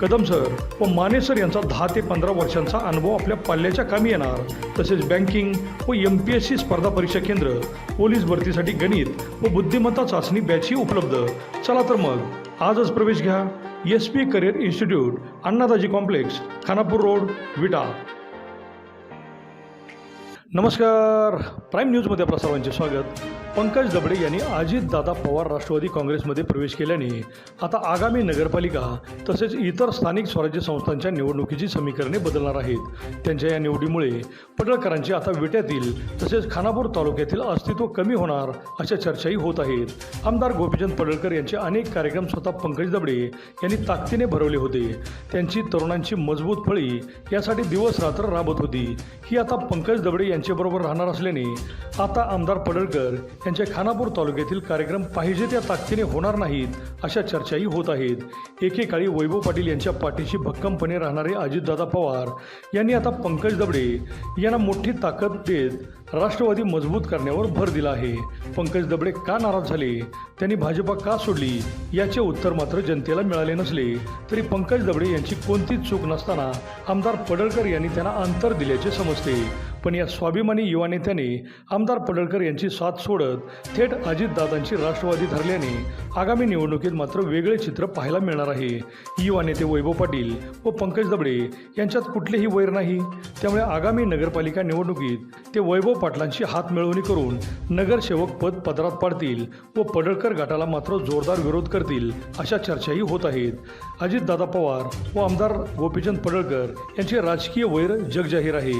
Kadam sir व Mane sir यांचा दहा ते पंधरा वर्षांचा अनुभव आपल्या पाल्याच्या कामी येणार. तसेच बँकिंग व एम पी एस सी स्पर्धा परीक्षा केंद्र पोलीस भरतीसाठी गणित व बुद्धिमत्ता चाचणी बॅचही उपलब्ध. चला तर मग आजच प्रवेश घ्या. S P career institute Annadaji complex Khanapur road Vita. नमस्कार. प्राईम न्यूजमध्ये आपल्या सर्वांचे स्वागत. पंकज दबडे यांनी अजितदादा पवार राष्ट्रवादी काँग्रेसमध्ये प्रवेश केल्याने आता आगामी नगरपालिका तसेच इतर स्थानिक स्वराज्य संस्थांच्या निवडणुकीची समीकरणे बदलणार आहेत. त्यांच्या या निवडीमुळे पडळकरांची आता विट्यातील तसेच खानापूर तालुक्यातील अस्तित्व कमी होणार अशा चर्चाही होत आहेत. आमदार गोपीचंद पडळकर यांचे अनेक कार्यक्रम स्वतः पंकज दबडे यांनी ताकदीने भरवले होते. त्यांची तरुणांची मजबूत फळी यासाठी दिवस रात्र राबत होती. ही आता पंकज दबडे यांच्याबरोबर राहणार असल्याने आता आमदार पडळकर त्यांच्या खानापूर तालुक्यातील कार्यक्रम पाहिजे त्या ताकदीने होणार नाहीत अशा चर्चाही होत आहेत. एकेकाळी वैभव पाटील यांच्या पाठीशी भक्कमपणे राहणारे अजितदादा पवार यांनी आता पंकज दबडे यांना मोठी ताकद देत राष्ट्रवादी मजबूत करण्यावर भर दिला आहे. पंकज दबडे का नाराज झाले? त्यांनी भाजपा का सोडली? याचे उत्तर मात्र जनतेला मिळाले नसले. तरी पंकज दबडे यांची कोणतीच चूक नसताना आमदार पडळकर यांनी त्यांना अंतर दिल्याचे समजते. पण या स्वाभिमानी युवा नेत्याने आमदार पडळकर यांची साथ सोडत थेट अजितदादांची राष्ट्रवादी धरल्याने आगामी निवडणुकीत मात्र वेगळे चित्र पाहायला मिळणार आहे. युवा नेते वैभव पाटील व पंकज दबडे यांच्यात कुठलेही वैर नाही. त्यामुळे आगामी नगरपालिका निवडणुकीत ते वैभव पाटलांची हात मिळवणी करून नगरसेवक पद पदरात पाडतील व पडळकर गटाला मात्र जोरदार विरोध करतील अशा चर्चाही होत आहेत. अजितदादा पवार व आमदार गोपीचंद पडळकर यांचे राजकीय वैर जगजाहीर आहे.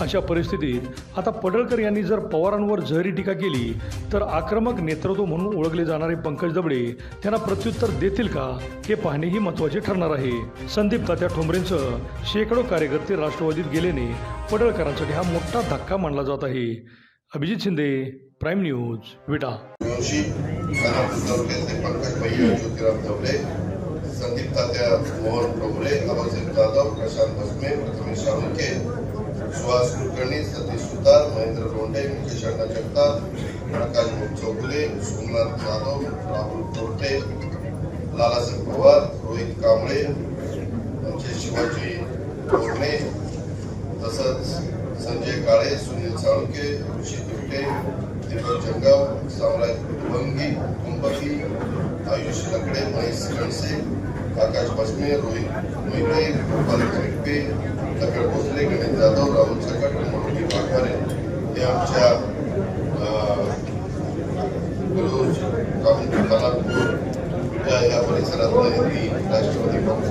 अशा परिस्थितीत आता पडळकर यांनी जर पवारांवर जहरी टीका केली तर आक्रमक नेतृत्व म्हणून ओळखले जाणारे पंकज दबडे त्यांना प्रत्युत्तर देतील का हे पाहणेही महत्त्वाचे ठरणार आहे. संदीप तात्या ठोंबरेंसह शेकडो कार्यकर्ते राष्ट्रवादीत गेल्याने पडळकरांसाठी हा मोठा धक्का मानला जात आहे. से अभिजीत शिंदे प्राइम न्यूज़ विटा संदीप तात्या, मोहन प्रशांत प्रथमेश सुहास कुलकर्णी, सतीश सुतार, महेंद्र लोंडे मुकेश अण्णा जगता प्रकाश मुख सोमनाथ जाधव, राहुल टोटे लाला सिंह पवार, रोहित कांबळे शिवाजी संजय काळे, सुनील साळुंके ऋषी दुर्टे दीपक जंगाव साम्राज वंगी कुंपती, आयुष लकडे, महेश कणसे आकाश भस्मे, रोहित मोहिते, गोपाल खडके दगड भोसले, गणेश जाधव, राहुल सकट मनोजी वाघमारे हे आमच्या गुरुज खानापूर या या परिसरात राष्ट्रवादी काँग्रेस